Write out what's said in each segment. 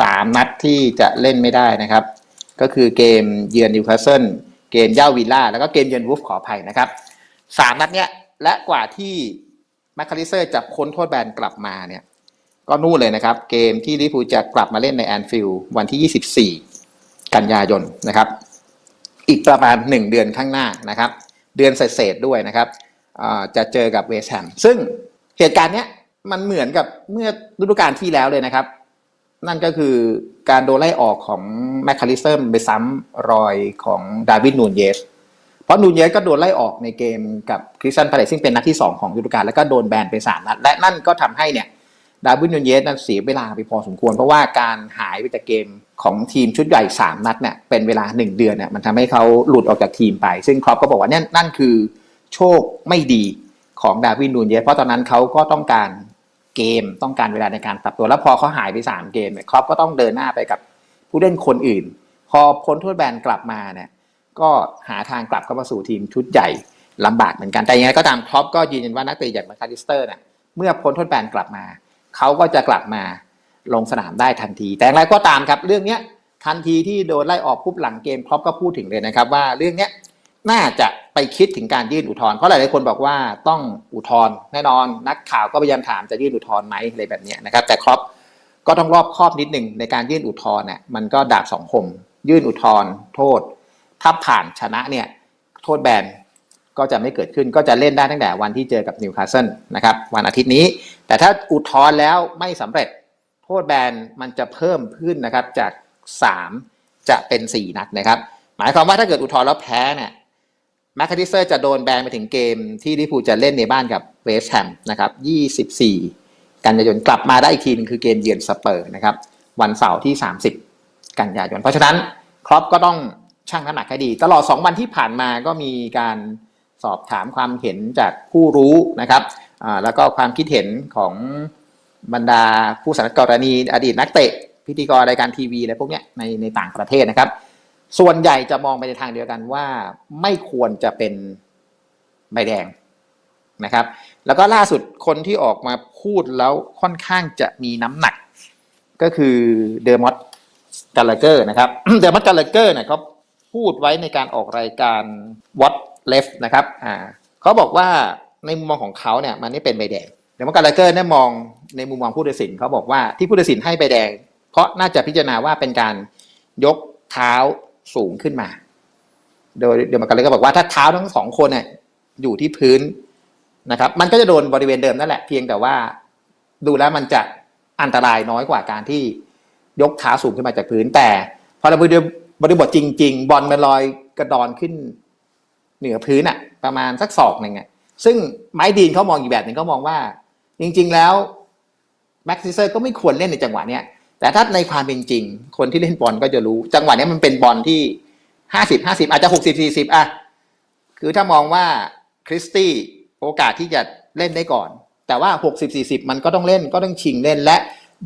สามนัดที่จะเล่นไม่ได้นะครับ ก็คือเกมเยือนนิวคาสเซิลเกมเย่าวิลล่าแล้วก็เกมเยือนวูฟขออภัยนะครับสามนัดเนี้ยและกว่าที่แมคคาลิเซอร์จะพ้นโทษแบนกลับมาเนี่ยก็นู่นเลยนะครับ เกมที่ลิเวอร์พูจะกลับมาเล่นในแอนฟิลด์วันที่ 24 กันยายนนะครับ อีกประมาณ 1 เดือนข้างหน้านะครับ เดือนเศษด้วยนะครับจะเจอกับเวสแฮมซึ่งเหตุการณ์เนี้ยมันเหมือนกับเมื่อฤดูกาลที่แล้วเลยนะครับ นั่นก็คือการโดนไล่ออกของแมคคาลิสเตอร์ไปซ้ำรอยของดาวิดนูนเยส เพราะนูนเยสก็โดนไล่ออกในเกมกับคริสตันพาเลซซึ่งเป็นนัดที่ 2 ของฤดูกาลแล้วก็โดนแบนไป3นัดและนั่นก็ทำให้เนี่ยดาวิดนูนเยสนั้นเสียเวลาไปพอสมควร เพราะว่าการหายไปจากเกมของทีมชุดใหญ่ 3 นัดเนี่ยเป็นเวลา 1 เดือนเนี่ยมันทำให้เขาหลุดออกจากทีมไป ซึ่งครอปก็บอกว่านั่นนั่นคือโชคไม่ดีของดาวิดนูนเยสเพราะตอนนั้นเขาก็ต้องการ เกมต้องการเวลาในการปรับตัวแล้วพอเขาหายไป 3 เกมเนี่ยครอปก็ต้องเดินหน้าไปกับผู้เล่นคนอื่น พอพ้นโทษแบนกลับมาเนี่ยก็หาทางกลับเข้ามาสู่ทีมชุดใหญ่ลำบากเหมือนกันแต่ยังไงก็ตามครอปก็ยืนยันว่านักเตะอย่างมาคาริสเตอร์เนี่ยเมื่อพ้นทษแบนกลับมาเขาก็จะกลับมาลงสนามได้ทันที แต่อย่างไรก็ตามครับ เรื่องนี้ทันทีที่โดนไล่ออกปุ๊บหลังเกมครอปก็พูดถึงเลยนะครับ ว่าเรื่องนี้ น่าจะไปคิดถึงการยื่นอุทธรณ์เพราะหลายๆคนบอกว่าต้องอุทธรณ์แน่นอน นักข่าวก็พยายามถามจะยื่นอุทธรณ์ไหมอะไรแบบนี้นะครับ แต่ครอปก็ต้องรอบครอบนิดหนึ่งในการยื่นอุทธรณ์เนี่ยมันก็ดาบสองคม ยื่นอุทธรณ์โทษ ถ้าผ่านชนะเนี่ยโทษแบนก็จะไม่เกิดขึ้นก็จะเล่นได้ตั้งแต่วันที่เจอกับนิวคาสเซิลนะครับวันอาทิตย์นี้ แต่ถ้าอุทธรณ์แล้วไม่สำเร็จ โทษแบนมันจะเพิ่มขึ้นนะครับจาก 3 จะเป็น 4 นัดนะครับ หมายความว่าถ้าเกิดอุทธรณ์แล้วแพ้เนี่ย แมคคาดิเซอร์จะโดนแบนไปถึงเกมที่ลิพูจะเล่นในบ้านกับเวสต์แฮมนะครับ 24 กันยายนกลับมาได้อีกทีนึงคือเกมเยือนสเปอร์นะครับ วันเสาร์ที่ 30 กันยายน เพราะฉะนั้นครอปก็ต้องชั่งน้ำหนักให้ดี ตลอด 2 วันที่ผ่านมาก็มีการสอบถามความเห็นจากผู้รู้นะครับแล้วก็ความคิดเห็นของบรรดาผู้สังกรณีอดีตนักเตะ พิธีกรรายการทีวีอะไรพวกนี้ในในต่างประเทศนะครับ ส่วนใหญ่จะมองไปในทางเดียวกันว่าไม่ควรจะเป็นใบแดงนะครับ แล้วก็ล่าสุดคนที่ออกมาพูดแล้วค่อนข้างจะมีน้ำหนัก ก็คือเดอร์มอตกาลเกอร์นะครับเดอร์มอตกาลเกอร์เนี่ยเขาพูดไว้ในการออกรายการ What Left นะครับอ่าเขาบอกว่าในมุมมองของเขาเนี่ยมันไม่เป็นใบแดงเดอร์มอตกาลเกอร์เนี่ยมองในมุมมองผู้ตัดสินเขาบอกว่าที่ผู้ตัดสินให้ใบแดง เพราะน่าจะพิจารณาว่าเป็นการยกเท้า สูงขึ้นมา โดยเดี๋ยวมันเลยก็บอกว่าถ้าเท้าทั้งสองคนเนี่ยอยู่ที่พื้นนะครับ มันก็จะโดนบริเวณเดิมนั่นแหละเพียงแต่ว่าดูแล้วมันจะอันตรายน้อยกว่าการที่ยกเท้าสูงขึ้นมาจากพื้น แต่พอเราไปดูบริบทจริง ๆ บอลมันลอยกระดอนขึ้น เหนือพื้นอะประมาณสักศอกหนึ่งอะซึ่งไม้ดีนเขามองอีกแบบหนึ่งเขามองว่า จริง ๆ แล้วแม็กซิเซอร์ก็ไม่ควรเล่นในจังหวะเนี้ย แต่ถ้าในความเป็นจริง คนที่เล่นบอลก็จะรู้ จังหวะนี้มันเป็นบอลที่ห้าสิบห้าสิบอาจจะหกสิบสี่สิบอะคือถ้ามองว่าคริสตี้โอกาสที่จะเล่นได้ก่อน แต่ว่าหกสิบสี่สิบมันก็ต้องเล่นก็ต้องชิงเล่นและ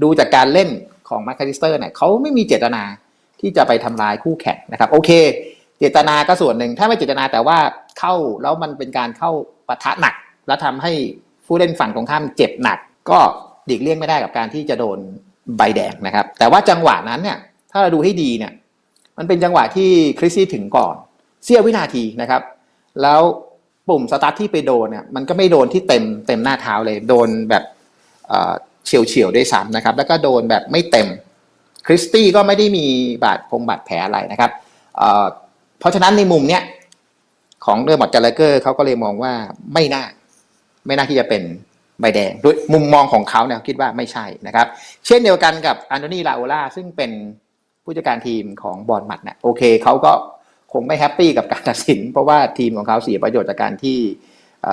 ดูจากการเล่นของมาคาริสเตอร์เนี่ยเขาไม่มีเจตนาที่จะไปทำลายคู่แข่งนะครับ โอเค เจตนาก็ส่วนหนึ่งถ้าไม่เจตนาแต่ว่าเข้าแล้วมันเป็นการเข้าปะทะหนัก แล้วทำให้ผู้เล่นฝั่งตรงข้ามเจ็บหนัก ก็หลีกเลี่ยงไม่ได้กับการที่จะโดน ใบแดงนะครับ แต่ว่าจังหวะนั้นเนี่ยถ้าเราดูให้ดีเนี่ยมันเป็นจังหวะที่คริสซี่ถึงก่อนเสี้ยววินาทีนะครับ แล้วปุ่มสตาร์ทที่ไปโดนเนี่ยมันก็ไม่โดนที่เต็มเต็มหน้าเท้าเลยโดนแบบเฉียวเฉียวด้วยซ้ำนะครับ แล้วก็โดนแบบไม่เต็มคริสตี้ก็ไม่ได้มีบาดพงบาดแผลอะไรนะครับเพราะฉะนั้นในมุมเนี้ยของเดอร์มอตกาลเกอร์เขาก็เลยมองว่าไม่น่า ไม่น่าที่จะเป็น ใบแดงด้วยมุมมองของเขาเนี่ยคิดว่าไม่ใช่นะครับ เช่นเดียวกันกับอันโทนีลาโอล่าซึ่งเป็นผู้จัดการทีมของบอลมัดเนี่ยโอเคเขาก็คงไม่แฮปปี้กับการตัดสิน เพราะว่าทีมของเขาเสียประโยชน์จากการที่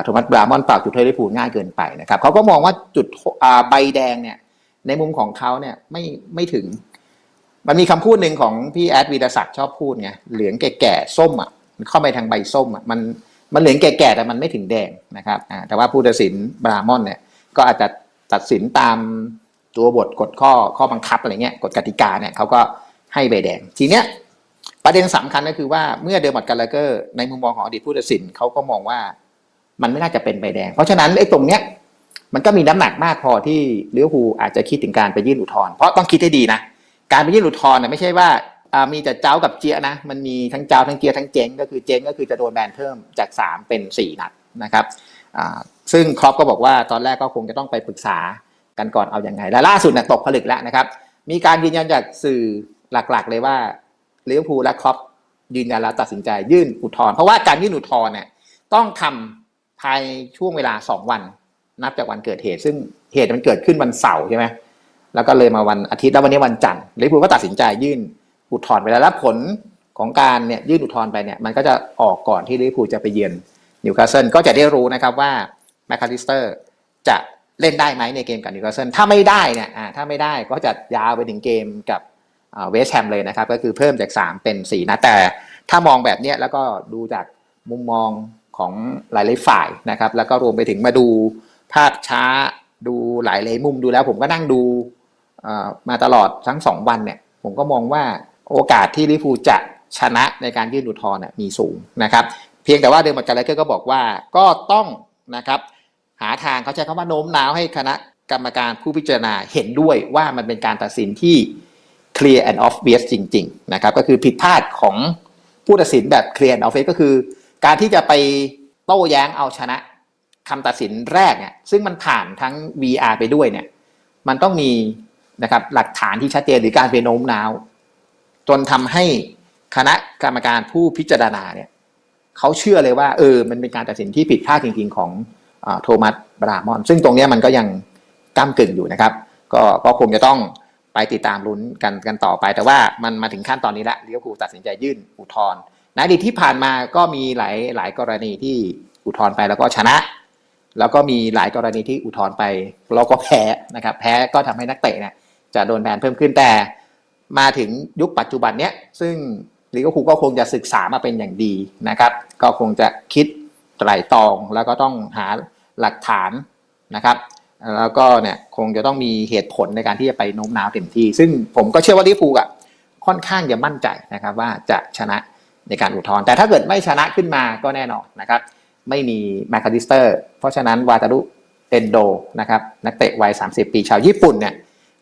โทมัสบรามอนเป่าจุดโทษได้ผูง่ายเกินไปนะครับเขาก็มองว่าจุดใบแดงเนี่ยในมุมของเขาเนี่ยไม่ไม่ถึง มันมีคำพูดหนึ่งของพี่แอดวีรศักดิ์ชอบพูดไงเหลืองแก่ๆส้มอะมันเข้าไปทางใบส้มอะมัน มันเหลืองแก่ๆแต่มันไม่ถึงแดงนะครับแต่ว่าผู้ตัดสินบรามอนเนี่ยก็อาจจะตัดสินตามตัวบทกฎข้อข้อบังคับอะไรเงี้ยกฎกติกาเนี่ยเขาก็ให้ใบแดง ทีเนี้ยประเด็นสำคัญก็คือว่าเมื่อเดอร์มอตกาลเกอร์ในมุมมองของอดีตผู้ตัดสินเขาก็มองว่ามันไม่น่าจะเป็นใบแดง เพราะฉะนั้นไอ้ตรงเนี้ยมันก็มีน้ำหนักมากพอที่ลิเวอร์พูอาจจะคิดถึงการไปยื่นอุทธรณ์เพราะต้องคิดให้ดีนะการไปยื่นอุทธรณ์เนี่ยไม่ใช่ว่า มีแต่เจ้ากับเจียนะ มันมีทั้งเจ้าทั้งเจียทั้งเจ๊งก็คือเจ๊งก็คือจะโดนแบนเพิ่มจาก 3 เป็น 4 นัดนะครับซึ่งครอปก็บอกว่าตอนแรกก็คงจะต้องไปปรึกษากันก่อนเอาอย่างไง และล่าสุดนี่ยตกผลึกแล้วนะครับ มีการยืนยันจากสื่อหลักๆ เลยว่าลิเวอร์พูและครอปยืนยันแล้วตัดสินใจยื่นอุทธรณ์เพราะว่าการยื่นอุทธรณ์เนี่ยต้องทำภายในช่วงเวลา 2 วัน นับจากวันเกิดเหตุ ซึ่งเหตุมันเกิดขึ้นวันเสาร์ใช่ไหมแล้วก็เลยมาวันอาทิตย์แล้ววันนี้วันจันทร์ลิเวอร์พูลก็ตัดสินใจยื่น อุทธรณ์ไปแล้วละผลของการเนี่ยยื่นอุทธรณ์ไปเนี่ยมันก็จะออกก่อนที่ลิเวอร์พูลจะไปเยือนนิวคาสเซิลก็จะได้รู้นะครับว่าแมคคาลิสเตอร์จะเล่นได้ไหมในเกมกับนิวคาสเซิลถ้าไม่ได้เนี่ยอ่าถ้าไม่ได้ก็จะยาวไปถึงเกมกับเวสต์แฮมเลยนะครับ ก็คือเพิ่มจาก 3 เป็น 4 นะแต่ถ้ามองแบบเนี้ยแล้วก็ดูจากมุมมองของหลายๆฝ่ายนะครับ แล้วก็รวมไปถึงมาดูภาพช้าดูหลายเลยมุมดูแล้ว ผมก็นั่งดูมาตลอดทั้ง 2 วันเนี่ย ผมก็มองว่า โอกาสที่ลิเวอร์พูจะชนะในการยื่นอุทธรณ์เนี่ยมีสูงนะครับเพียงแต่ว่าเดมอนการ์เลเกอร์ก็บอกว่าก็ต้องนะครับหาทางเขาใช้คำว่าโน้มน้าวให้คณะกรรมการผู้พิจารณาเห็นด้วยว่ามันเป็นการตัดสินที่ clear and obvious จริง ๆ นะครับ ก็คือผิดพลาดของผู้ตัดสินแบบ clear and obvious ก็คือ การที่จะไปโต้แย้งเอาชนะคำตัดสินแรกเนี่ยซึ่งมันผ่านทั้ง VR ไปด้วยเนี่ยมันต้องมีนะครับหลักฐานที่ชัดเจนหรือการไปโน้มน้าว จนทำให้คณะกรรมการผู้พิจารณาเนี่ยเขาเชื่อเลยว่าเออมันเป็นการตัดสินที่ผิดพลาดจริงๆของอโทมัสบรามอน ซึ่งตรงนี้มันก็ยังก้ากึ่งอยู่นะครับ ก็ก็คงจะต้องไปติดตามลุ้นกันกันต่อไป แต่ว่ามันมาถึงขั้นตอนนี้แล้วลิเวอร์พูลตัดสินใจยื่นอุทธรณ์ในอดีตที่ผ่านมาก็มีหลายหลายกรณีที่อุทธรณ์ไปแล้วก็ชนะ แล้วก็มีหลายกรณีที่อุทธรณ์ไปแล้วก็แพ้นะครับ แพ้ก็ทำให้นักเตะเนี่ยจะโดนแบนเพิ่มขึ้นแต่ มาถึงยุคปัจจุบันเนี้ยซึ่งลิเวอร์พูลก็คงจะศึกษามาเป็นอย่างดีนะครับ ก็คงจะคิดไตร่ตรองแล้วก็ต้องหาหลักฐานนะครับ แล้วก็เนี่ยคงจะต้องมีเหตุผลในการที่จะไปโน้มน้าวเต็มที่ ซึ่งผมก็เชื่อว่าลิเวอร์พูลอะค่อนข้างจะมั่นใจนะครับว่าจะชนะในการอุทธรณ์แต่ถ้าเกิดไม่ชนะขึ้นมาก็แน่นอนนะครับ ไม่มีแมคคาดิสเตอร์ เพราะฉะนั้นวาตารุเอนโดนะครับนักเตะวัย 30 ปีชาวญี่ปุ่นเนี่ย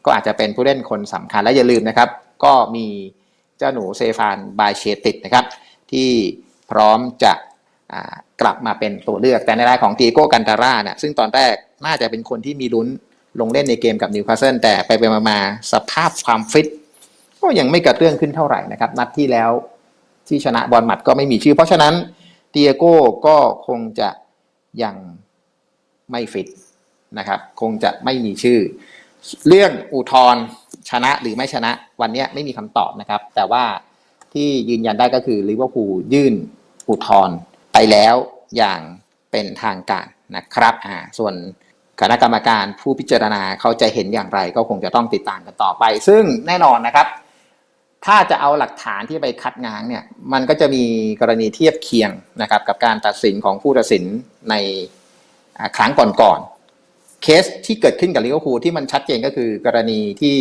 ก็อาจจะเป็นผู้เล่นคนสำคัญและอย่าลืมนะครับ ก็มีเจ้าหนูเซฟานบายเชติดนะครับ ที่พร้อมจะกลับมาเป็นตัวเลือกแต่ในรายของตีโก้กันตาร่าเนี่ยซึ่งตอนแรกน่าจะเป็นคนที่มีลุ้นลงเล่นในเกมกับนิวคาสเซิลแต่ไปไปมาสภาพความฟิต ก็ยังไม่กระเตื้องขึ้นเท่าไหร่นะครับ นัดที่แล้วที่ชนะบอลหมัดก็ไม่มีชื่อ เพราะฉะนั้นเตียโก้ก็คงจะยังไม่ฟิตนะครับ คงจะไม่มีชื่อ เรื่องอุทธรณ์ชนะหรือไม่ชนะวันนี้ไม่มีคำตอบนะครับ แต่ว่าที่ยืนยันได้ก็คือลิเวอร์พูลยื่นอุทธรณ์ไปแล้วอย่างเป็นทางการนะครับอ่าส่วนคณะกรรมการผู้พิจารณาเขาจะเห็นอย่างไรก็คงจะต้องติดตามกันต่อไป ซึ่งแน่นอนนะครับ ถ้าจะเอาหลักฐานที่ไปคัดง้างเนี่ยมันก็จะมีกรณีเทียบเคียงนะครับกับการตัดสินของผู้ตัดสินในครั้งก่อน เคสที่เกิดขึ้นกับลิเวอร์พูลที่มันชัดเจนก็คือกรณีที่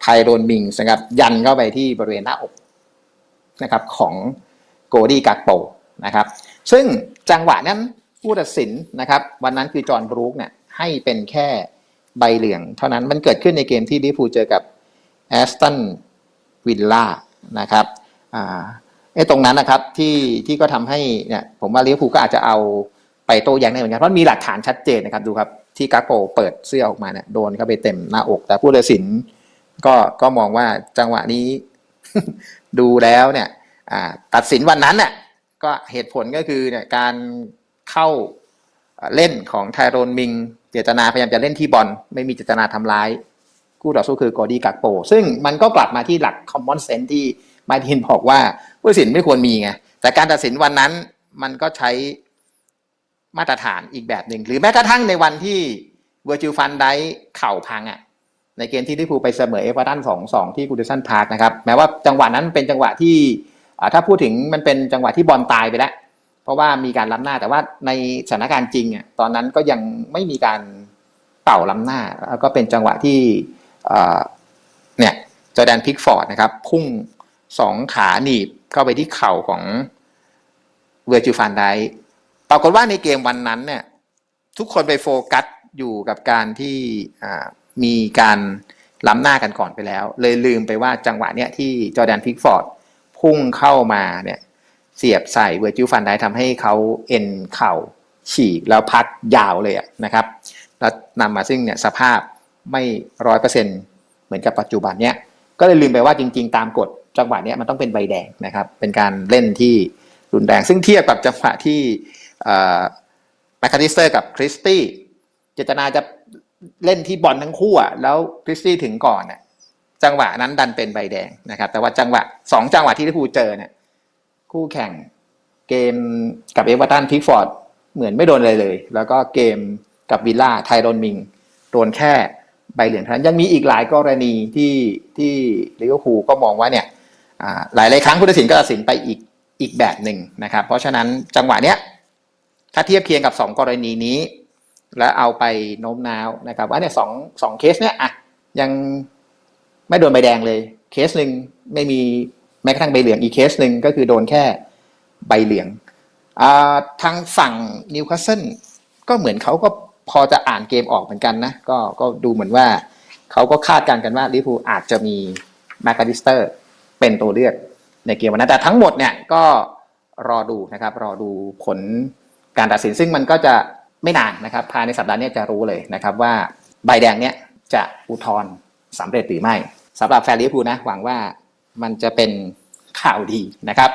ไทโรนมิงส์นะครับยันเข้าไปที่บริเวณหน้าอกนะครับของโกดี้กักโปนะครับ ซึ่งจังหวะนั้นผู้ตัดสินนะครับ วันนั้นคือจอห์นบรูคเนี่ยให้เป็นแค่ใบเหลือง เท่านั้นมันเกิดขึ้นในเกมที่ลิเวอร์พูลเจอกับแอสตันวิลล่านะครับไอ้ตรงนั้นนะครับที่ที่ก็ทำให้เนี่ยผมว่าลิเวอร์พูลก็อาจจะเอาไปโต้แย้งได้เหมือนกันเพราะมีหลักฐานชัดเจนนะครับดูครับ ที่กักโปเปิดเสื้อออกมาเนี่ยโดนเข้าไปเต็มหน้าอก แต่ผู้ตัดสินก็ก็มองว่าจังหวะนี้ ดูแล้วเนี่ยตัดสินวันนั้นเนี่ยก็เหตุผลก็คือเนี่ยการเข้าเล่นของไทโรนมิง เจตนาพยายามจะเล่นที่บอลไม่มีเจตนาทำร้ายคู่ต่อสู้คือกอดี้กักโป ซึ่งมันก็กลับมาที่หลัก common sense ที่มาทินบอกว่าผู้ตัดสินไม่ควรมีไงแต่การตัดสินวันนั้นมันก็ใช้ มาตรฐานอีกแบบหนึ่งหรือแม้กระทั่งในวันที่เวอร์จิลฟันได้เข่าพังอะในเกมที่ลิเวอร์พูลไปเสมอเอเวอร์ตันสองสองที่กูดิสันพาร์คนะครับแม้ว่าจังหวะนั้นเป็นจังหวะที่ถ้าพูดถึงมันเป็นจังหวะที่บอลตายไปแล้ว เพราะว่ามีการล้ำหน้าแต่ว่าในสถานการณ์จริงอะตอนนั้นก็ยังไม่มีการเป่าล้ำหน้า แล้วก็เป็นจังหวะที่เอ่อเนี่ยจอแดนพิกฟอร์ดนะครับ พุ่งสองขาหนีบเข้าไปที่เข่าของเวอร์จิลฟันได ปรากฏว่าในเกมวันนั้นเนี่ยทุกคนไปโฟกัสอยู่กับการที่มีการล้ำหน้ากันก่อนไปแล้ว เลยลืมไปว่าจังหวะเนี้ยที่จอแดนพิกฟอร์ดพุ่งเข้ามาเนี่ยเสียบใส่เวอร์จิลฟันได้ทำให้เขาเอ็นเข่าฉีกแล้วพักยาวเลยะนะครับ แล้วนำมาซึ่งเนี่ยสภาพไม่ร้อยเปอร์เซ็นเหมือนกับปัจจุบันเนี้ยก็เลยลืมไปว่าจริง ๆ ตามกฎจังหวะเนี้ยมันต้องเป็นใบแดงนะครับ เป็นการเล่นที่รุนแรงซึ่งเทียบกับจังหวะที่ แมคคาริสเตอร์กับคริสตี้เจตนาจะเล่นที่บอลทั้งคู่อะแล้วคริสตี้ถึงก่อนน่ะจังหวะนั้นดันเป็นใบแดงนะครับ แต่ว่าจังหวะสองจังหวะที่ลิเวอร์พูลเจอเนี่ยคู่แข่งเกมกับเอเวอร์ตันพิกฟอร์ดเหมือนไม่โดนเลยเลย แล้วก็เกมกับวิลล่าไทโรนมิงโดนแค่ใบเหลืองเท่านั้นยังมีอีกหลายกรณีที่ที่ลิเวอร์พูลก็มองว่าเนี่ยหลายหลายครั้งผู้ตัดสินก็ตัดสินไปอีกอีกแบบหนึ่งนะครับ เพราะฉะนั้นจังหวะเนี้ย ถ้าเทียบเคียงกับ 2 กรณีนี้ แล้วเอาไปโน้มน้าวนะครับ ว่าเนี่ยสองสองเคสเนี่ยอะยังไม่โดนใบแดงเลย เคสหนึ่งไม่มีแม้กระทั่งใบเหลืองอีกเคสหนึ่งก็คือโดนแค่ใบเหลืองอทางฝั่งนิวคาสเซิลก็เหมือนเขาก็พอจะอ่านเกมออกเหมือนกันนะ ก็ก็ดูเหมือนว่าเขาก็คาดการณ์กันว่าลิเวอร์พูลอาจจะมีแมคคาดิสเตอร์เป็นตัวเลือกในเกมวันนั้นแต่ทั้งหมดเนี่ยก็รอดูนะครับ รอดูผล การตัดสินซึ่งมันก็จะไม่นานนะครับภายในสัปดาห์นี้จะรู้เลยนะครับว่าใบแดงเนี่ยจะอุทธรณ์สำเร็จหรือไม่สำหรับแฟนลิเวอร์พูลนะหวังว่ามันจะเป็นข่าวดีนะครับ